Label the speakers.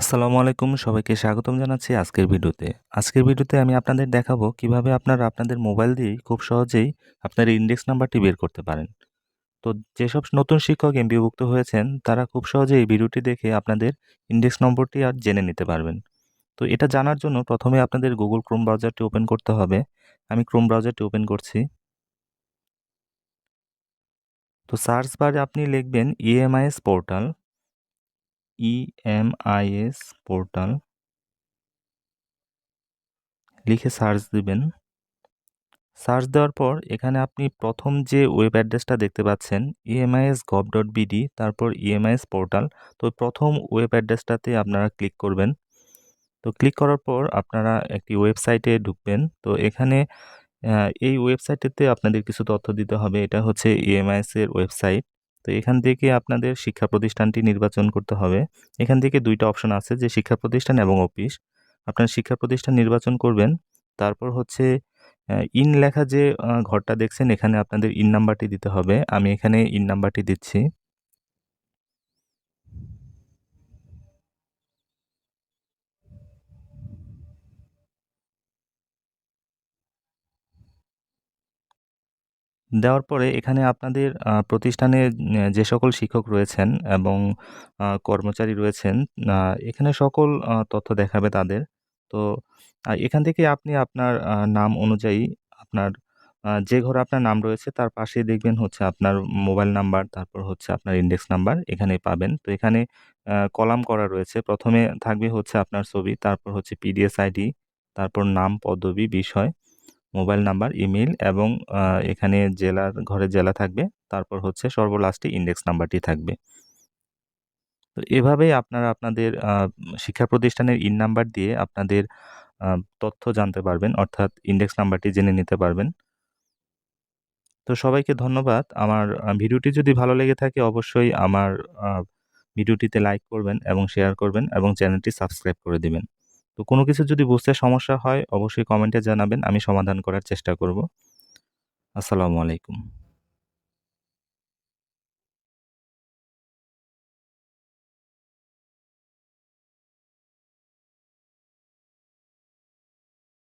Speaker 1: আসসালামু আলাইকুম, সবাইকে স্বাগতম জানাচ্ছি আজকের ভিডিওতে। আজকের ভিডিওতে আমি আপনাদের দেখাবো কীভাবে আপনারা আপনাদের মোবাইল দিয়ে খুব সহজেই আপনার ইন্ডেক্স নাম্বারটি বের করতে পারেন। তো যেসব নতুন শিক্ষক এমবিভুক্ত হয়েছেন, তারা খুব সহজেই এই ভিডিওটি দেখে আপনাদের ইন্ডেক্স নম্বরটি আর জেনে নিতে পারবেন। তো এটা জানার জন্য প্রথমে আপনাদের গুগল ক্রোম ব্রাউজারটি ওপেন করতে হবে। আমি ক্রোম ব্রাউজারটি ওপেন করছি। তো সার্চ বারে আপনি লিখবেন ইএমআইএস পোর্টাল ইএমআইএস পোর্টাল লিখে সার্চ দিবেন। সার্চ দেওয়ার পর এখানে আপনি প্রথম যে ওয়েব অ্যাড্রেসটা দেখতে পাচ্ছেন ইএমআইএস গভ ডট বিডি তারপর ইএমআইএস পোর্টাল তো প্রথম ওয়েব অ্যাড্রেসটাতে আপনারা ক্লিক করবেন। তো ক্লিক করার পর আপনারা একটি ওয়েবসাইটে ঢুকবেন। তো এখানে এই ওয়েবসাইটেতে আপনাদের কিছু তথ্য দিতে হবে। এটা হচ্ছে ইএমআইএস এর ওয়েবসাইট তো এখান থেকে আপনাদের শিক্ষা প্রতিষ্ঠানটি নির্বাচন করতে হবে। এখান থেকে দুইটা অপশন আছে যে শিক্ষা প্রতিষ্ঠান এবং অফিস। আপনার শিক্ষা প্রতিষ্ঠান নির্বাচন করবেন, তারপর হচ্ছে ইন লেখা যে ঘরটা দেখছেন, এখানে আপনাদের ইন নাম্বারটি দিতে হবে। আমি এখানে ইন নাম্বারটি দিচ্ছি। দেওয়ার পরে এখানে আপনাদের প্রতিষ্ঠানে যে সকল শিক্ষক রয়েছেন এবং কর্মচারী রয়েছেন এখানে সকল তথ্য দেখাবে তাদের। তো এখান থেকে আপনি আপনার নাম অনুযায়ী আপনার যে ঘরে আপনার নাম রয়েছে তার পাশেই দেখবেন হচ্ছে আপনার মোবাইল নাম্বার, তারপর হচ্ছে আপনার ইন্ডেক্স নাম্বার এখানে পাবেন। তো এখানে কলাম করা রয়েছে। প্রথমে থাকবে হচ্ছে আপনার ছবি, তারপর হচ্ছে পিডিএস আইডি, তারপর নাম, পদবি, বিষয়। মোবাইল নাম্বার ইমেল এবং এখানে জেলার ঘরে জেলা থাকবে। তারপর হচ্ছে সর্বলাস্টে ইন্ডেক্স নাম্বারটি থাকবে। তো এভাবেই আপনারা আপনাদের শিক্ষা প্রতিষ্ঠানের ইন নাম্বার দিয়ে আপনাদের তথ্য জানতে পারবেন। অর্থাৎ ইন্ডেক্স নাম্বারটি জেনে নিতে পারবেন। তো সবাইকে ধন্যবাদ। আমার ভিডিওটি যদি ভালো লেগে থাকে অবশ্যই আমার ভিডিওটিতে লাইক করবেন এবং শেয়ার করবেন এবং চ্যানেলটি সাবস্ক্রাইব করে দিবেন। তো কোনো কিছু যদি বুঝতে সমস্যা হয়, অবশ্যই কমেন্টে জানাবেন, আমি সমাধান করার চেষ্টা করব। আসসালামু আলাইকুম।